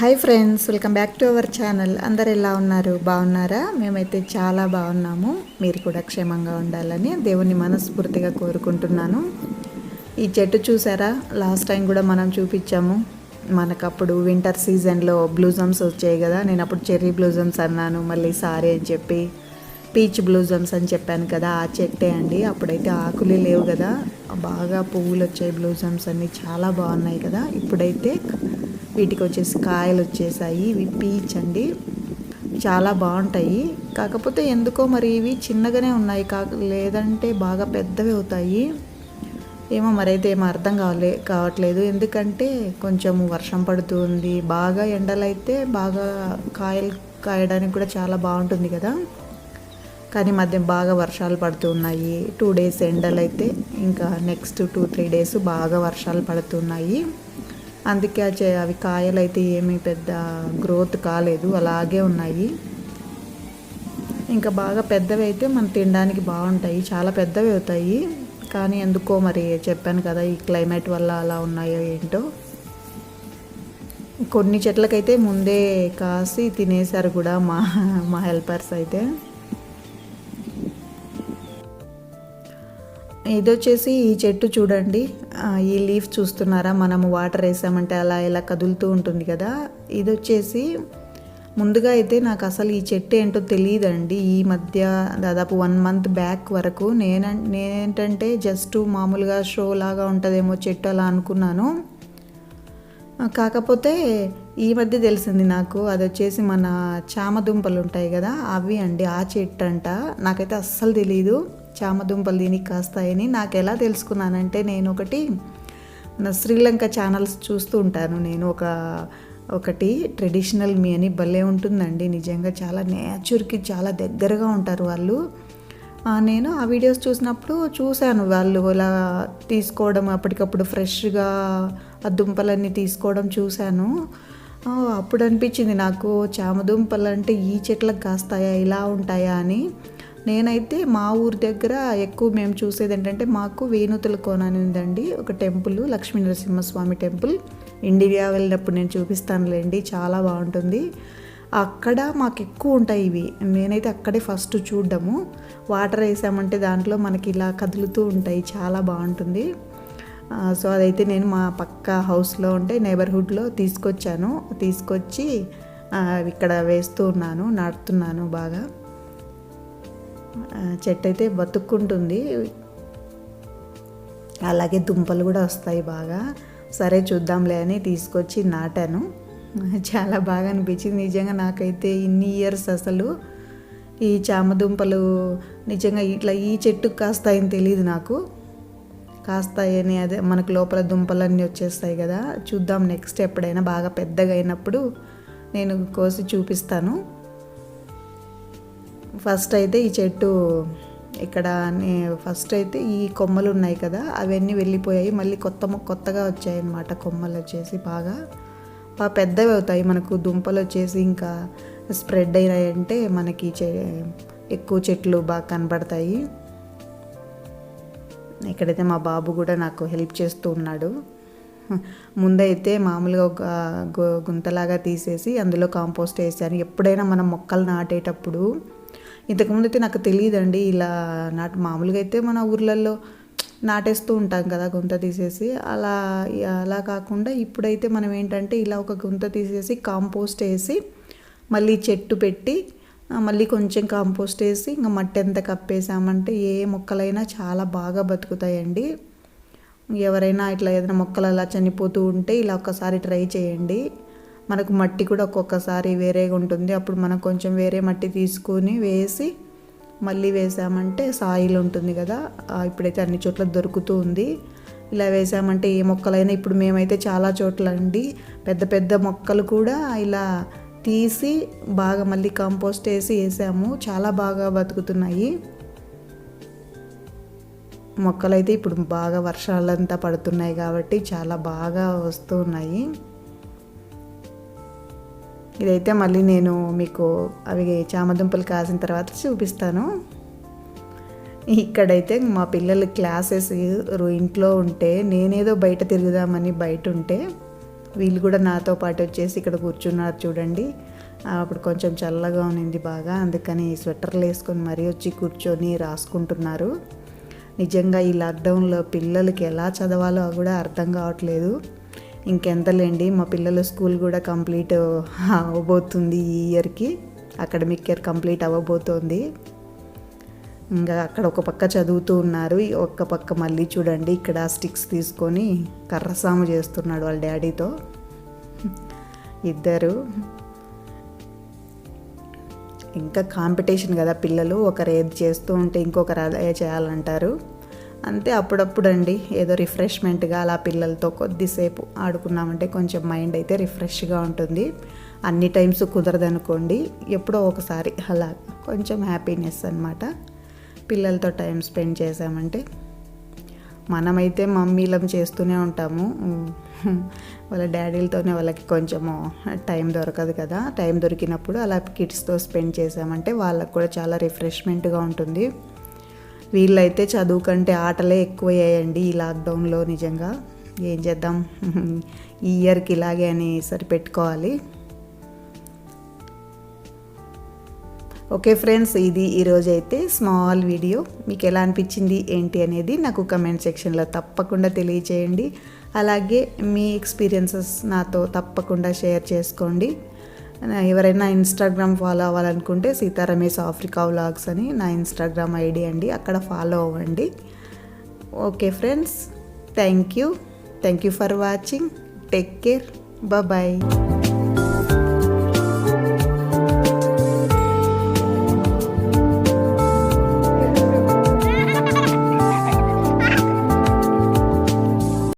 Hi friends welcome back to our channel. అందరు ఎలా ఉన్నారు? బాగున్నారా? మేమైతే చాలా బాగున్నాము. మీరు కూడా క్షేమంగా ఉండాలని దేవుని మనస్ఫూర్తిగా కోరుకుంటున్నాను. ఈ చెట్టు చూసారా? లాస్ట్ టైం కూడా మనం చూపించాము. మనకు అప్పుడు వింటర్ సీజన్లో బ్లూజమ్స్ వచ్చాయి కదా. నేను అప్పుడు చెర్రీ బ్లూజమ్స్ అన్నాను మళ్ళీ సారీ అని చెప్పి పీచ్ బ్లూజమ్స్ అని చెప్పాను కదా ఆ చెట్టే అండి. అప్పుడైతే ఆకులే లేవు కదా. బాగా పువ్వులు వచ్చాయి బ్లూజమ్స్ అన్నీ. చాలా బాగున్నాయి కదా. ఇప్పుడైతే వీటికి వచ్చేసి కాయలు వచ్చేసాయి. ఇవి పీచ్ అండి. చాలా బాగుంటాయి. కాకపోతే ఎందుకో మరి ఇవి చిన్నగానే ఉన్నాయి. కాక లేదంటే బాగా పెద్దవి అవుతాయి. ఏమో మరైతే ఏమో అర్థం కావలే కావట్లేదు. ఎందుకంటే కొంచెం వర్షం పడుతుంది బాగా ఎండలైతే బాగా కాయలు కాయడానికి కూడా చాలా బాగుంటుంది కదా. కానీ మధ్య బాగా వర్షాలు పడుతున్నాయి టూ డేస్ ఎండలైతే ఇంకా నెక్స్ట్ టూ త్రీ డేస్ బాగా వర్షాలు పడుతున్నాయి అందుకే అవి కాయలు అయితే ఏమీ పెద్ద గ్రోత్ కాలేదు. అలాగే ఉన్నాయి. ఇంకా బాగా పెద్దవి అయితే మనం తినడానికి బాగుంటాయి. చాలా పెద్దవి అవుతాయి. కానీ ఎందుకో మరి చెప్పాను కదా ఈ క్లైమేట్ వల్ల అలా ఉన్నాయో ఏంటో. కొన్ని చెట్లకైతే ముందే కాసి తినేశారు కూడా మా మా హెల్పర్స్ అయితే. ఇది వచ్చేసి ఈ చెట్టు చూడండి. ఈ లీఫ్ చూస్తున్నారా? మనము వాటర్ వేసామంటే అలా ఇలా కదులుతూ ఉంటుంది కదా. ఇది వచ్చేసి ముందుగా అయితే నాకు అసలు ఈ చెట్టు ఏంటో తెలియదండి ఈ మధ్య దాదాపు వన్ మంత్ బ్యాక్ వరకు నేను నేనేంటంటే జస్ట్ మామూలుగా షో లాగా ఉంటుందేమో చెట్టు అలా అనుకున్నాను. కాకపోతే ఈ మధ్య తెలిసింది నాకు. అది వచ్చేసి మన చామదుంపలు ఉంటాయి కదా అవి అండి. ఆ చెట్టు అంట నాకైతే అస్సలు తెలియదు చామదుంపలు దీనికి కాస్తాయని నాకు ఎలా తెలుసుకున్నానంటే నేను ఒకటి మన శ్రీలంక ఛానల్స్ చూస్తూ ఉంటాను. నేను ఒక ఒకటి ట్రెడిషనల్ మీ అని భలే ఉంటుందండి. నిజంగా చాలా నేచర్కి చాలా దగ్గరగా ఉంటారు వాళ్ళు. నేను ఆ వీడియోస్ చూసినప్పుడు చూశాను వాళ్ళు ఇలా తీసుకోవడం అప్పటికప్పుడు ఫ్రెష్గా ఆ దుంపలన్నీ తీసుకోవడం చూశాను. అప్పుడు అనిపించింది నాకు చామదుంపలు అంటే ఈ చెట్లకు కాస్తాయా ఇలా ఉంటాయా అని. నేనైతే మా ఊరి దగ్గర ఎక్కువ మేము చూసేది ఏంటంటే మాకు వేణుతుల కోన అని ఉందండి. ఒక temple Lakshmi Narasimhaswamy temple. India వెళ్ళినప్పుడు నేను చూపిస్తానులేండి చాలా బాగుంటుంది. అక్కడ మాకు ఎక్కువ ఉంటాయి ఇవి. నేనైతే అక్కడే ఫస్ట్ చూడడము. వాటర్ వేసామంటే దాంట్లో మనకి ఇలా కదులుతూ ఉంటాయి చాలా బాగుంటుంది. సో అదైతే నేను మా పక్క హౌస్లో ఉంటే నైబర్హుడ్లో తీసుకొచ్చాను. తీసుకొచ్చి ఇక్కడ వేస్తూ ఉన్నాను నాటుతున్నాను బాగా. చెట్టు అయితే బతుక్కుంటుంది. అలాగే దుంపలు కూడా వస్తాయి బాగా. సరే చూద్దాంలే అని తీసుకొచ్చి నాటాను. చాలా బాగా అనిపించింది. నిజంగా నాకైతే ఇన్ని ఇయర్స్ అసలు ఈ చామదుంపలు నిజంగా ఇట్లా ఈ చెట్టుకు కాస్తాయని తెలియదు నాకు. కాస్తాయని అదే మనకు లోపల దుంపలన్నీ వచ్చేస్తాయి కదా. చూద్దాం నెక్స్ట్ ఎప్పుడైనా బాగా పెద్దగా అయినప్పుడు నేను కోసి చూపిస్తాను. ఫస్ట్ అయితే ఈ చెట్టు ఇక్కడ ఫస్ట్ అయితే ఈ కొమ్మలు ఉన్నాయి కదా అవన్నీ వెళ్ళిపోయాయి. మళ్ళీ కొత్త కొత్తగా వచ్చాయి అన్నమాట కొమ్మలు వచ్చేసి బాగా. బాగా పెద్దవి అవుతాయి. మనకు దుంపలు వచ్చేసి ఇంకా స్ప్రెడ్ అయినాయంటే మనకి చె- ఎక్కువ చెట్లు బాగా కనబడతాయి. ఇక్కడైతే మా బాబు కూడా నాకు హెల్ప్ చేస్తూ ఉన్నాడు. ముందైతే మామూలుగా ఒక గు- గుంతలాగా తీసేసి అందులో కాంపోస్ట్ వేసాను. ఎప్పుడైనా మనం మొక్కలు నాటేటప్పుడు ఇంతకుముందు అయితే నాకు తెలియదండి ఇలా నాటు మామూలుగా అయితే మన ఊర్లలో నాటేస్తూ ఉంటాం కదా గుంత తీసేసి. అలా అలా కాకుండా ఇప్పుడైతే మనం ఏంటంటే ఇలా ఒక గుంత తీసేసి కాంపోస్ట్ వేసి మళ్ళీ చెట్టు పెట్టి మళ్ళీ కొంచెం కాంపోస్ట్ వేసి ఇంకా మట్టి ఎంత కప్పేసామంటే ఏ మొక్కలైనా చాలా బాగా బతుకుతాయండి. ఎవరైనా ఇట్లా ఏదైనా మొక్కలు అలా చనిపోతూ ఉంటే ఇలా ఒక్కసారి ట్రై చేయండి. మనకు మట్టి కూడా ఒక్కొక్కసారి వేరేగా ఉంటుంది. అప్పుడు మనం కొంచెం వేరే మట్టి తీసుకొని వేసి మళ్ళీ వేసామంటే సాయిల్ ఉంటుంది కదా. ఇప్పుడైతే అన్ని చోట్ల దొరుకుతూ ఉంది. ఇలా వేసామంటే ఏ మొక్కలైనా ఇప్పుడు మేమైతే చాలా చోట్ల అండి. పెద్ద పెద్ద మొక్కలు కూడా ఇలా తీసి బాగా మళ్ళీ కంపోస్ట్ వేసి వేసాము. చాలా బాగా బతుకుతున్నాయి. మొక్కలైతే ఇప్పుడు బాగా వర్షాలంతా పడుతున్నాయి కాబట్టి చాలా బాగా వస్తున్నాయి ఇదైతే మళ్ళీ నేను మీకు అవి చామదుంపలు కాసిన తర్వాత చూపిస్తాను. ఇక్కడైతే మా పిల్లలు క్లాసెస్ ఇంట్లో ఉంటే నేనేదో బయట తిరుగుదామని బయట ఉంటే వీళ్ళు కూడా నాతో పాటు వచ్చేసి ఇక్కడ కూర్చున్నారు చూడండి. అప్పుడు కొంచెం చల్లగా ఉన్నింది బాగా అందుకని స్వెటర్లు వేసుకొని మరీ వచ్చి కూర్చొని రాసుకుంటున్నారు. నిజంగా ఈ లాక్డౌన్లో పిల్లలకి ఎలా చదవాలో కూడా అర్థం కావట్లేదు. ఇంకెంతలేండి మా పిల్లల స్కూల్ కూడా కంప్లీట్ అవ్వబోతుంది ఈ ఇయర్కి. అకాడమిక్ ఇయర్ కంప్లీట్ అవ్వబోతోంది ఇంకా అక్కడ ఒక పక్క చదువుతూ ఉన్నారు ఒక్క పక్క మళ్ళీ చూడండి ఇక్కడ స్టిక్స్ తీసుకొని కర్రసాము చేస్తున్నాడు వాళ్ళ డాడీతో. ఇద్దరు. ఇంకా కాంపిటీషన్ కదా పిల్లలు ఒకరు ఏది చేస్తూ ఉంటే ఇంకొకరు అదే చేయాలంటారు. అంతే అప్పుడప్పుడు అండి ఏదో రిఫ్రెష్మెంట్గా అలా పిల్లలతో కొద్దిసేపు ఆడుకున్నామంటే కొంచెం మైండ్ అయితే రిఫ్రెష్గా ఉంటుంది. అన్ని టైమ్స్ కుదరదనుకోండి. ఎప్పుడో ఒకసారి అలా కొంచెం హ్యాపీనెస్ అనమాట పిల్లలతో టైం స్పెండ్ చేసామంటే మనమైతే మమ్మీలం చేస్తూనే ఉంటాము. వాళ్ళ డాడీలతోనే వాళ్ళకి కొంచెము టైం దొరకదు కదా. టైం దొరికినప్పుడు అలా కిడ్స్తో స్పెండ్ చేసామంటే వాళ్ళకు కూడా చాలా రిఫ్రెష్మెంట్గా ఉంటుంది. వీళ్ళైతే చదువు కంటే ఆటలే ఎక్కువయ్యాయండి ఈ లాక్డౌన్లో నిజంగా. ఏం చేద్దాం? ఈ ఇయర్కి ఇలాగే అని సరిపెట్టుకోవాలి. ఓకే ఫ్రెండ్స్ ఇది ఈరోజు అయితే స్మాల్ వీడియో. మీకు ఎలా అనిపించింది ఏంటి అనేది నాకు కమెంట్ సెక్షన్లో తప్పకుండా తెలియచేయండి. అలాగే మీ ఎక్స్పీరియన్సెస్ నాతో తప్పకుండా షేర్ చేసుకోండి. ఎవరైనా ఇన్స్టాగ్రామ్ ఫాలో అవ్వాలనుకుంటే సీతారమేష్ ఆఫ్రికా వ్లాగ్స్ అని నా ఇన్స్టాగ్రామ్ ఐడి అండి. అక్కడ ఫాలో అవ్వండి. Okay friends thank you thank you for watching take care bye